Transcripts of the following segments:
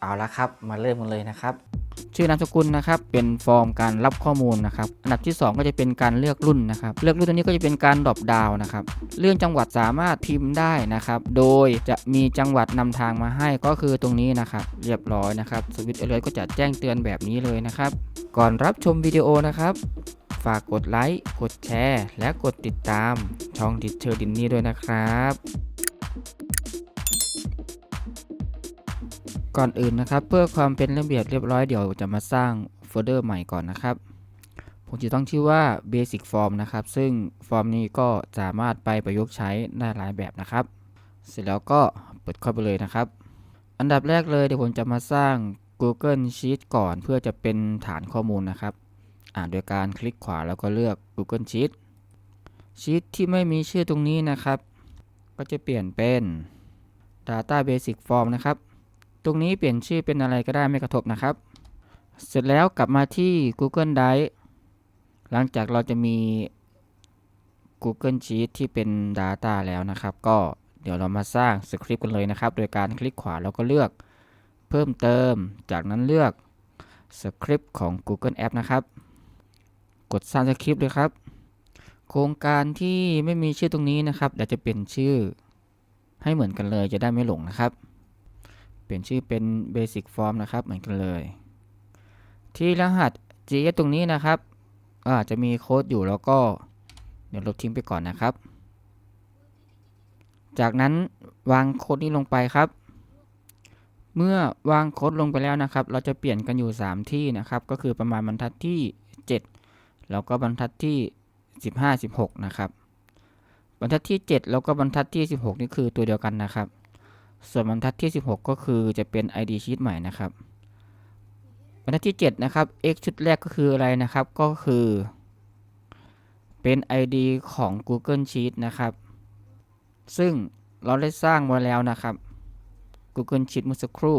เอาละครับ มาเริ่มกันเลยนะครับ ชื่อนามสกุลนะครับ เป็นฟอร์มการรับข้อมูลนะครับ อันดับที่ 2 ก็จะเป็นการเลือกรุ่นนะครับ เลือกรุ่นตัวนี้ก็จะเป็นการดรอปดาวนะครับ เรื่องจังหวัดสามารถพิมพ์ได้นะครับ โดยจะมีจังหวัดนำทางมาให้ก็คือตรงนี้นะครับ เรียบร้อยนะครับ สวิตช์เลยก็จะแจ้งเตือนแบบนี้เลยนะครับ ก่อนรับชมวิดีโอนะครับ ฝากกดไลค์ กดแชร์ และกดติดตาม ช่องดิเชอร์ดินนี่ด้วยนะครับ ก่อนอื่นนะครับ เพื่อความเป็นระเบียบเรียบร้อยเดี๋ยวจะมาสร้างโฟลเดอร์ใหม่ก่อนนะครับ ผมจะต้องชื่อว่า Basic Form นะครับ ซึ่งฟอร์มนี้ก็สามารถไปประยุกต์ใช้ได้หลายแบบนะครับ เสร็จแล้วก็เปิดเข้าไปเลยนะครับ อันดับแรกเลยเดี๋ยวผมจะมาสร้าง Google Sheet ก่อนเพื่อจะเป็นฐานข้อมูลนะครับอ่าโดยการคลิกขวาแล้วก็เลือก Google Sheet ชีตที่ไม่มีชื่อตรงนี้นะครับ ก็จะเปลี่ยนเป็น Data Basic Form นะครับ ตรงนี้เปลี่ยนชื่อเป็นอะไรก็ได้ไม่กระทบนะครับ เสร็จแล้วกลับมาที่ Google Drive หลังจากเราจะมี Google Sheet ที่เป็น Data แล้วนะครับ ก็เดี๋ยวเรามาสร้างสคริปต์กันเลยนะครับ โดยการคลิกขวาแล้วก็เลือกเพิ่มเติม จากนั้นเลือกสคริปต์ของ Google App นะครับ กดสร้างสคริปต์เลยครับ โครงการที่ไม่มีชื่อตรงนี้นะครับเดี๋ยวจะเปลี่ยนชื่อให้เหมือนกันเลยจะได้ไม่หลงนะครับ เปลี่ยนชื่อเป็น Basic Form นะครับ เหมือนกันเลย ที่รหัส GS ตรงนี้นะครับอาจจะมีโค้ดอยู่แล้วก็ เดี๋ยวลบทิ้งไปก่อนนะครับ จากนั้นวางโค้ดนี้ลงไปครับ เมื่อวางโค้ดลงไปแล้วนะครับ เราจะเปลี่ยนกันอยู่ 3 ที่นะครับ ก็คือประมาณบรรทัดที่ 7 แล้วก็บรรทัดที่ 15 16 นะครับ บรรทัดที่ 7 แล้วก็บรรทัดที่ 16 นี่คือตัวเดียวกันนะครับ ส่วนบรรทัดที่ 16 ก็คือจะเป็น ID sheet ใหม่นะครับ บรรทัดที่ 7 นะครับ x ชุดแรกก็คืออะไรนะครับ ก็คือ เป็น ID ของ Google Sheet นะครับ ซึ่งเราได้สร้างมาแล้วนะครับ Google Sheet เมื่อสักครู่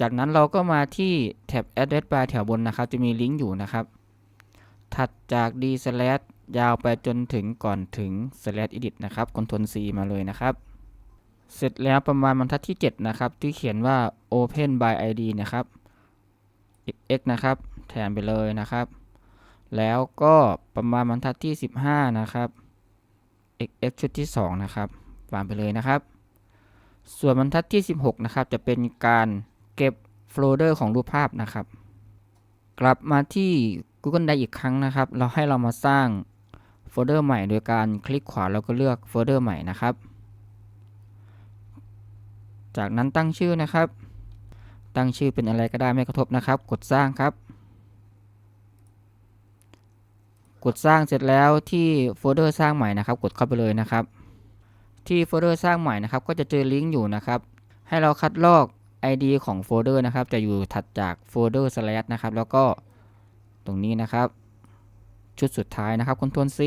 จากนั้นเราก็มาที่แท็บ address bar แถวบนนะครับ จะมีลิงก์อยู่นะครับ ถัดจาก d slash ยาวไปจนถึงก่อนถึง slash edit นะครับ Ctrl C มาเลยนะครับ เสร็จแล้วประมาณบรรทัดที่ 7 นะครับ ที่เขียนว่า Open by ID นะครับ x นะครับ แทนไปเลยนะครับ แล้วก็ประมาณบรรทัดที่ 15 นะครับ x ชุดที่ 2 นะครับวางไปเลยนะครับ ส่วนบรรทัดที่ 16 นะครับ จะเป็นการเก็บโฟลเดอร์ของรูปภาพนะครับ กลับมาที่ Google Drive อีกครั้งนะครับ เราให้เรามาสร้างโฟลเดอร์ใหม่โดยการคลิกขวาแล้วก็เลือกโฟลเดอร์ใหม่นะครับ จากนั้นตั้งชื่อนะครับ ตั้งชื่อเป็นอะไรก็ได้ไม่กระทบนะครับ กดสร้างครับ กดสร้างเสร็จแล้วที่โฟลเดอร์สร้างใหม่นะครับ กดเข้าไปเลยนะครับ ที่โฟลเดอร์สร้างใหม่นะครับ ก็จะเจอลิงก์อยู่นะครับ ให้เราคัดลอก ID ของโฟลเดอร์นะครับ จะอยู่ถัดจากโฟลเดอร์ slash นะครับ แล้วก็ตรงนี้นะครับ ชุดสุดท้ายนะครับ Ctrl C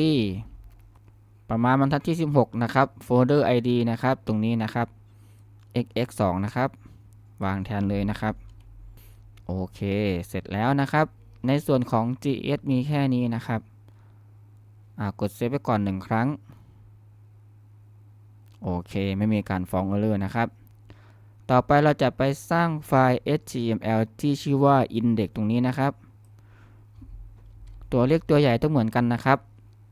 ประมาณบรรทัดที่ 16 นะครับ โฟลเดอร์ ID นะครับ ตรงนี้นะครับ xx 2นะครับ วางแทนเลยนะครับ โอเค เสร็จแล้วนะครับ ในส่วนของ gs มีแค่นี้นะครับ กดเซฟไปก่อนหนึ่งครั้ง โอเค ไม่มีการฟ้องเออร์นะครับ ต่อไปเราจะไปสร้างไฟล์ html ที่ชื่อว่า index ตรงนี้นะครับ ตัวเลขตัวใหญ่ต้องเหมือนกันนะครับ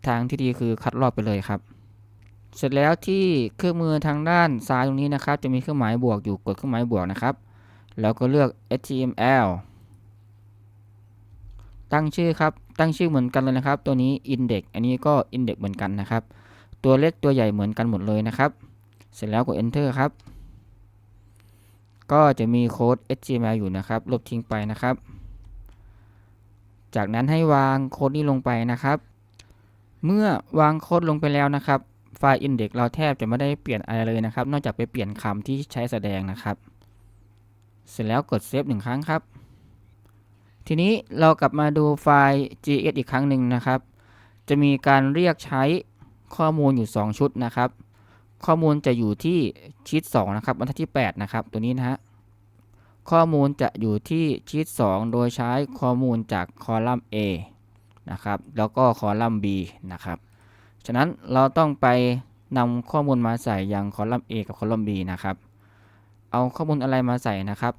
ทางที่ดีคือคัดลอกไปเลยครับ เสร็จแล้วที่เครื่องมือทางด้านซ้ายตรงนี้นะครับ จะมีเครื่องหมายบวกอยู่กดเครื่องหมายบวกนะครับ แล้วก็เลือก html ตั้งชื่อครับ ตั้งชื่อเหมือนกันเลยนะครับ ตัวนี้ index อันนี้ก็ index เหมือนกันนะครับ ตัวเล็กตัวใหญ่เหมือนกันหมดเลยนะครับ เสร็จแล้วกด enter ครับ ก็จะมีโค้ด html อยู่นะครับ ลบทิ้งไปนะครับ จากนั้นให้วางโค้ดนี้ลงไปนะครับ เมื่อวางโค้ดลงไปแล้วนะครับ ไฟล์ index เราแทบจะไม่ได้เปลี่ยนอะไรเลยนะครับ นอกจากไปเปลี่ยนคำที่ใช้แสดงนะครับ เสร็จแล้วกดเซฟหนึ่งครั้งครับ ทีนี้เรากลับมาดูไฟล์ gs อีกครั้งหนึ่งนะครับ จะมีการเรียกใช้ข้อมูลอยู่ 2 ชุดนะครับ ข้อมูลจะอยู่ที่ชีต2นะครับบรรทัดที่ 8 นะครับ ตัวนี้นะฮะข้อมูลจะอยู่ที่ชีต2โดยใช้ข้อมูลจากคอลัมน์ A นะครับ แล้วก็คอลัมน์ B นะครับ ฉะนั้นเราต้องไปนำข้อมูลมาใส่ยังคอลัมน์ A กับคอลัมน์ B นะครับ เอาข้อมูลอะไรมาใส่นะครับ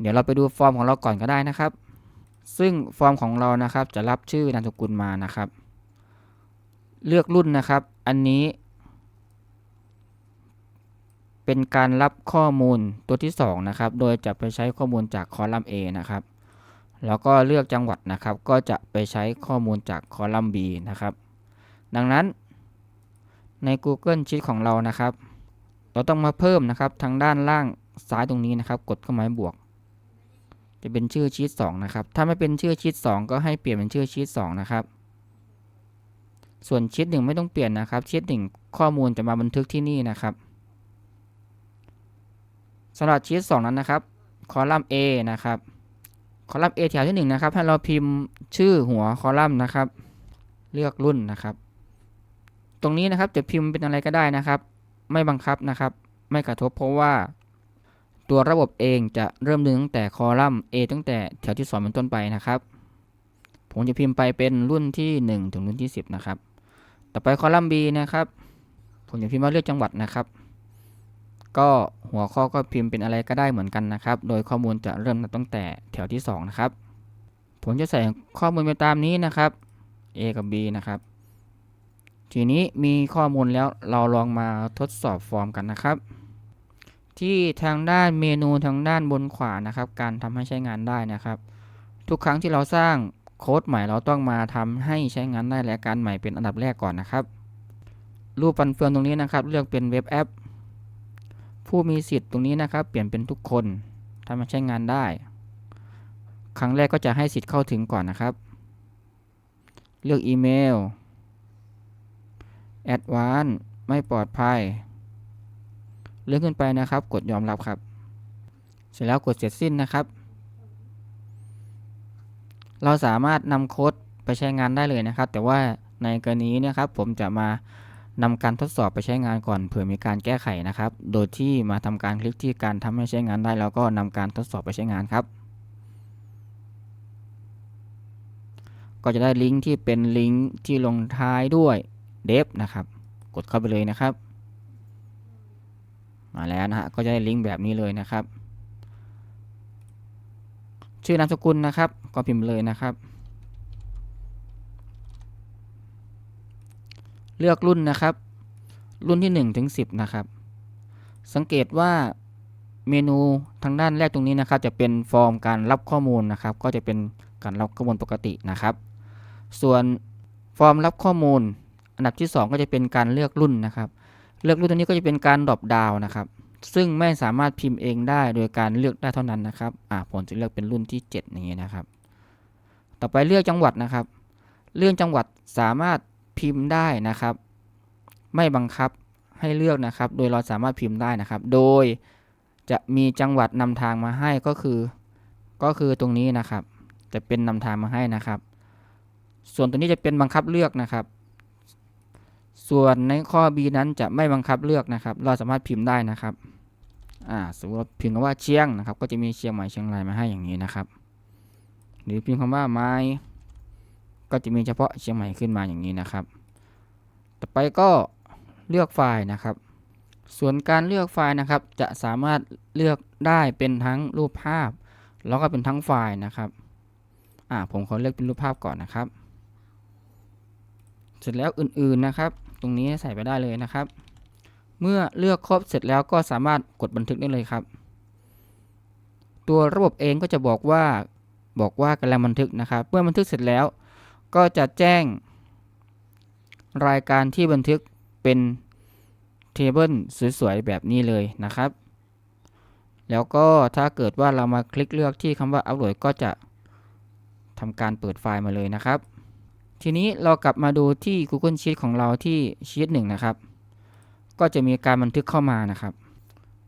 เดี๋ยวเราไปดูฟอร์มของเราก่อนก็ได้นะครับ ซึ่งฟอร์มของเรานะครับจะรับชื่อนามสกุลมานะครับ เลือกรุ่นนะครับ อันนี้ เป็นการรับข้อมูลตัวที่ 2 นะครับ โดยจะไปใช้ข้อมูลจากคอลัมน์ A นะครับ แล้วก็เลือกจังหวัดนะครับ ก็จะไปใช้ข้อมูลจากคอลัมน์ B นะครับ ดังนั้นใน Google Sheet ของเรานะครับ เราต้องมาเพิ่มนะครับทางด้านล่างซ้ายตรงนี้นะครับ กดเครื่องหมาบวก จะเป็นชื่อชีต2นะครับ ถ้าไม่เป็นชื่อชีต2ก็ให้เปลี่ยนเป็นชื่อชีต2นะครับ ส่วนชีต1ไม่ต้องเปลี่ยนนะครับชีต1ข้อมูลจะมาบันทึกที่นี่นะครับสำหรับชีต2นั้นนะครับ คอลัมน์ A นะครับคอลัมน์ A แถวที่1นะครับให้เราพิมพ์ชื่อหัวคอลัมน์นะครับ เลือกรุ่นนะครับ ตรงนี้นะครับจะพิมพ์เป็นอะไรก็ได้นะครับ ไม่บังคับนะครับ ไม่กระทบเพราะว่า ตัวระบบเองจะเริ่มดึงตั้งแต่คอลัมน์ A ตั้งแต่แถวที่2เป็นต้นไปนะครับ ผมจะพิมพ์ไปเป็นรุ่นที่ 1 ถึงรุ่นที่ 10 นะครับ ต่อไปคอลัมน์ B นะครับ ผมจะพิมพ์ว่าเลือกจังหวัดนะครับ ก็หัวข้อก็พิมพ์เป็นอะไรก็ได้เหมือนกันนะครับ โดยข้อมูลจะเริ่มตั้งแต่แถวที่ 2 นะครับ ผมจะใส่ข้อมูลไปตามนี้นะครับ A กับ B นะครับ ทีนี้มีข้อมูลแล้วเราลองมาทดสอบฟอร์มกันนะครับ ที่ทางด้านเมนูทางด้านบนขวานะครับ การทำให้ใช้งานได้นะครับ ทุกครั้งที่เราสร้างโค้ดใหม่เราต้องมาทำให้ใช้งานได้และการใหม่เป็นอันดับแรกก่อนนะครับ รูปฟันเฟืองตรงนี้นะครับ เลือกเป็นเว็บแอป ผู้มีสิทธิ์ตรงนี้นะครับ เปลี่ยนเป็นทุกคนทำให้ใช้งานได้ ครั้งแรกก็จะให้สิทธิ์เข้าถึงก่อนนะครับ เลือกอีเมล แอดวานไม่ปลอดภัย เลื่อนขึ้นไปนะครับ กดยอมรับครับ เสร็จแล้วกดเสร็จสิ้นนะครับ เราสามารถนำโค้ดไปใช้งานได้เลยนะครับ แต่ว่าในกรณีเนะครับผมจะมานำการทดสอบไปใช้งานก่อนเผื่อมีการแก้ไขนะครับ โดยที่มาทำการคลิกที่การทำให้ใช้งานได้ แล้วก็นำการทดสอบไปใช้งานครับ ก็จะได้ลิงก์ที่เป็นลิงก์ที่ลงท้ายด้วย เดฟนะครับ กดเข้าไปเลยนะครับ มาแล้วนะฮะ ก็จะได้ลิงก์แบบนี้เลยนะครับ ชื่อนามสกุลนะครับ ก็พิมพ์เลยนะครับ เลือกรุ่นนะครับ รุ่นที่1ถึง10 นะครับ สังเกตว่าเมนูทางด้านแรกตรงนี้นะครับ จะเป็นฟอร์มการรับข้อมูลนะครับ ก็จะเป็นการรับข้อมูลปกตินะครับ ส่วนฟอร์มรับข้อมูล อันดับที่ 2 ก็จะเป็นการเลือกรุ่นนะครับ เลือกรุ่นตัวนี้ก็จะเป็นการดรอปดาวนะครับ ซึ่งไม่สามารถพิมพ์เองได้โดยการเลือกได้เท่านั้นนะครับ อ่าผมจะเลือกเป็นรุ่นที่ 7 อย่างนี้นะครับ ต่อไปเลือกจังหวัดนะครับ เลือกจังหวัดสามารถพิมพ์ได้นะครับ ไม่บังคับให้เลือกนะครับ โดยเราสามารถพิมพ์ได้นะครับ โดยจะมีจังหวัดนำทางมาให้ก็คือ ก็คือตรงนี้นะครับ จะเป็นนำทางมาให้นะครับ ส่วนตัวนี้จะเป็นบังคับเลือกนะครับ ส่วนในข้อ B นั้นจะไม่บังคับเลือกนะครับ เราสามารถพิมพ์ได้นะครับ อ่า สมมติเราพิมพ์คำว่าเชียงนะครับ ก็จะมีเชียงใหม่เชียงรายมาให้อย่างนี้นะครับ หรือพิมพ์คำว่าไม้ ก็จะมีเฉพาะเชียงใหม่ขึ้นมาอย่างนี้นะครับ ต่อไปก็เลือกไฟล์นะครับ ส่วนการเลือกไฟล์นะครับ จะสามารถเลือกได้เป็นทั้งรูปภาพ แล้วก็เป็นทั้งไฟล์นะครับ อ่า ผมขอเลือกเป็นรูปภาพก่อนนะครับ เสร็จแล้วอื่นๆนะครับ ตรงนี้ใส่ไปได้เลยนะครับ เมื่อเลือกครบเสร็จแล้วก็สามารถกดบันทึกได้เลยครับ ตัวระบบเองก็จะบอกว่าบอกว่ากำลังบันทึกนะครับ เมื่อบันทึกเสร็จแล้ว ก็จะแจ้ง รายการที่บันทึกเป็นเทเบิลสวยๆแบบนี้เลยนะครับ แล้วก็ถ้าเกิดว่าเรามาคลิกเลือกที่คำว่าอัปโหลดก็จะทำการเปิดไฟล์มาเลยนะครับ ทีนี้เรากลับมาดูที่ Google Sheet ของเราที่ชีตหนึ่งนะครับ ก็จะมีการบันทึกเข้ามานะครับ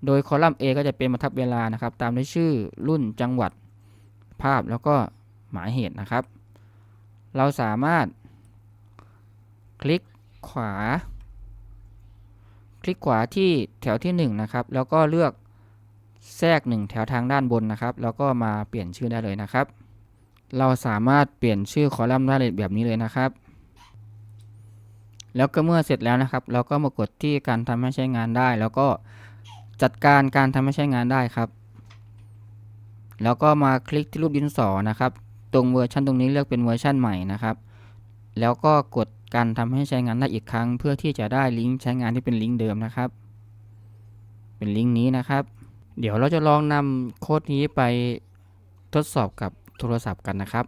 โดยคอลัมน์ A ก็จะเป็นบรรทัดเวลานะครับ ตามด้วยชื่อรุ่นจังหวัดภาพแล้วก็หมายเหตุนะครับ เราสามารถ คลิกขวา คลิกขวาที่แถวที่1นะครับ แล้วก็เลือกแทรก 1 แถวทางด้านบนนะครับ แล้วก็มาเปลี่ยนชื่อได้เลยนะครับ เราสามารถเปลี่ยนชื่อคอลัมน์ได้เลยแบบนี้เลยนะครับ แล้วก็เมื่อเสร็จแล้วนะครับ เราก็มากดที่การทำให้ใช้งานได้ แล้วก็จัดการการทำให้ใช้งานได้ครับ แล้วก็มาคลิกที่รูปดินสอนะครับ ตรงเวอร์ชันตรงนี้เลือกเป็นเวอร์ชันใหม่นะครับ แล้วก็กดการทำให้ใช้งานได้อีกครั้ง เพื่อที่จะได้ลิงก์ใช้งานที่เป็นลิงก์เดิมนะครับ เป็นลิงก์นี้นะครับ เดี๋ยวเราจะลองนำโค้ดนี้ไปทดสอบกับ โทรศัพท์กันนะครับ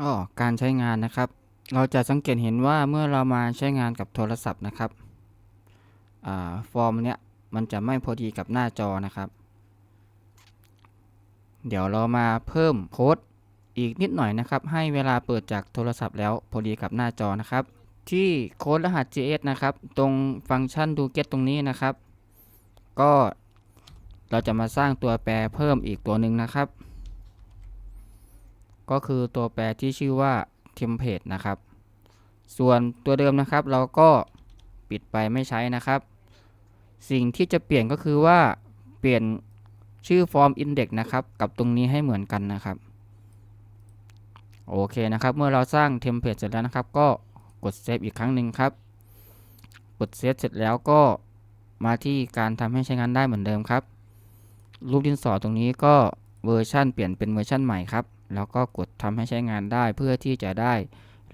อ้อการใช้งานนะครับ เราจะสังเกตเห็นว่าเมื่อเรามาใช้งานกับโทรศัพท์นะครับอฟอร์มเนี้ยมันจะไม่พอดีกับหน้าจอนะครับ เดี๋ยวเรามาเพิ่มโค้ดอีกนิดหน่อยนะครับ ให้เวลาเปิดจากโทรศัพท์แล้วพอดีกับหน้าจอนะครับ ที่โค้ดรหัส JS นะครับ ตรงฟังก์ชันดูเก็ตตรงนี้นะครับ ก็เราจะมาสร้างตัวแปรเพิ่มอีกตัวหนึ่งนะครับ ก็คือตัวแปรที่ชื่อว่า template นะครับ ส่วนตัวเดิมนะครับ เราก็ปิดไปไม่ใช้นะครับ สิ่งที่จะเปลี่ยนก็คือว่าเปลี่ยนชื่อฟอร์ม index นะครับ กับตรงนี้ให้เหมือนกันนะครับ โอเคนะครับ เมื่อเราสร้างเทมเพลตเสร็จแล้วนะครับ ก็กดเซฟอีกครั้งหนึ่งครับ กดเซฟเสร็จแล้วก็มาที่การทำให้ใช้งานได้เหมือนเดิมครับ รูปดินสอตรงนี้ก็ เวอร์ชันเปลี่ยนเป็นเวอร์ชันใหม่ครับ แล้วก็กดทำให้ใช้งานได้เพื่อที่จะได้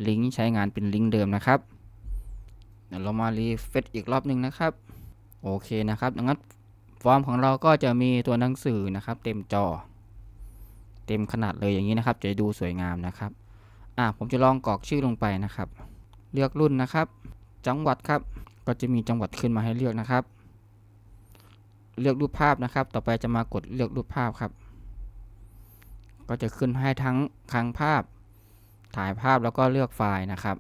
ลิงก์ใช้งานเป็นลิงก์เดิมนะครับเดี๋ยวเรามารีเฟซอีกรอบหนึ่งนะครับ โอเคนะครับดังนั้นฟอร์มของเราก็จะมีตัวหนังสือนะครับ เต็มจอ เต็มขนาดเลยอย่างนี้นะครับ จะดูสวยงามนะครับอะผมจะลองกรอกชื่อลงไปนะครับ เลือกรุ่นนะครับ จังหวัดครับ ก็จะมีจังหวัดขึ้นมาให้เลือกนะครับ เลือกรูปภาพนะครับ ต่อไปจะมากดเลือกรูปภาพครับ ก็จะขึ้นให้ทั้งครั้งภาพ ถ่ายภาพแล้วก็เลือกไฟล์นะครับ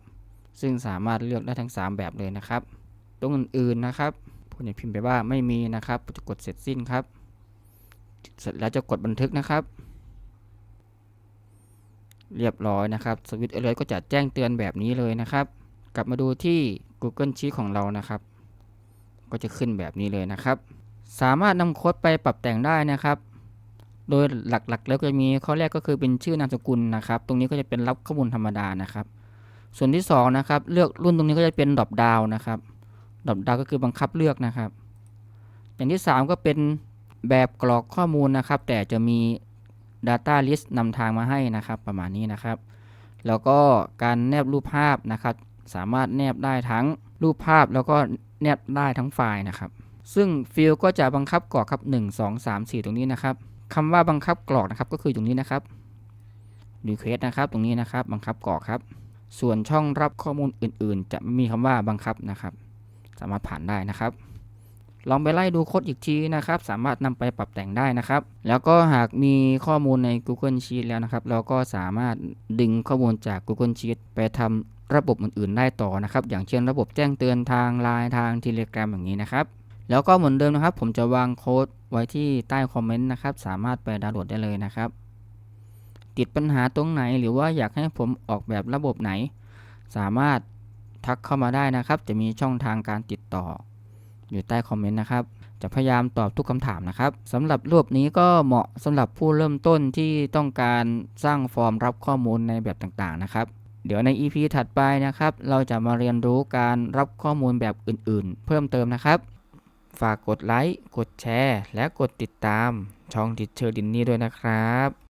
ซึ่งสามารถเลือกได้ทั้ง 3 แบบเลยนะครับ ตรงอื่นๆนะครับผมจะพิมพ์ไปว่าไม่มีนะครับจะกดเสร็จสิ้นครับ เสร็จแล้วจะกดบันทึกนะครับ เรียบร้อยนะครับสวิตช์ alert ก็จะแจ้งเตือนแบบนี้เลยนะครับ กลับมาดูที่ Google Sheet ของเรานะครับ ก็จะขึ้นแบบนี้เลยนะครับ สามารถนำโค้ดไปปรับแต่งได้นะครับ โดยหลักๆ แล้วก็จะมีข้อแรกก็คือเป็นชื่อนามสกุลนะครับ ตรงนี้ก็จะเป็นรับข้อมูลธรรมดานะครับ ส่วนที่2นะครับ เลือกรุ่นตรงนี้ก็จะเป็นดรอปดาวนะครับดรอปดาวก็คือบังคับเลือกนะครับ อย่างที่ 3 ก็เป็นแบบกรอกข้อมูลนะครับ แต่จะมี Data List นำทางมาให้นะครับ ประมาณนี้นะครับ แล้วก็การแนบรูปภาพนะครับ สามารถแนบได้ทั้งรูปภาพแล้วก็แนบได้ทั้งไฟล์นะครับ ซึ่งฟิลก็จะบังคับกรอกครับ 1 2 3 4 ตรงนี้นะครับ คำว่าบังคับกรอกนะครับก็คือตรงนี้นะครับ request นะครับตรงนี้นะครับ บังคับกรอกครับ ส่วนช่องรับข้อมูลอื่น ๆ จะไม่มีคำว่าบังคับนะครับ สามารถผ่านได้นะครับ ลองไปไล่ดูโค้ดอีกทีนะครับ สามารถนำไปปรับแต่งได้นะครับ แล้วก็หากมีข้อมูลใน Google Sheet แล้วนะครับ เราก็สามารถดึงข้อมูลจาก Google Sheet ไปทำระบบอื่น ๆ ได้ต่อนะครับ อย่างเช่นระบบแจ้งเตือนทาง Line ทาง Telegram อย่างนี้นะครับ แล้วก็เหมือนเดิมนะครับ ผมจะวางโค้ดไว้ที่ใต้คอมเมนต์นะครับ สามารถไปดาวน์โหลดได้เลยนะครับ ติดปัญหาตรงไหนหรือว่าอยากให้ผมออกแบบระบบไหน สามารถทักเข้ามาได้นะครับ จะมีช่องทางการติดต่อ อยู่ใต้คอมเมนต์นะครับ จะพยายามตอบทุกคำถามนะครับสำหรับรูปนี้ก็เหมาะสำหรับผู้เริ่มต้นที่ต้องการสร้างฟอร์มรับข้อมูลในแบบต่างๆนะครับเดี๋ยวใน EP ถัดไปนะครับ เราจะมาเรียนรู้การรับข้อมูลแบบอื่นๆ เพิ่มเติมนะครับ ฝากกดไลค์ กดแชร์ และกดติดตามช่องติดเชอร์ดินนี่ด้วยนะครับ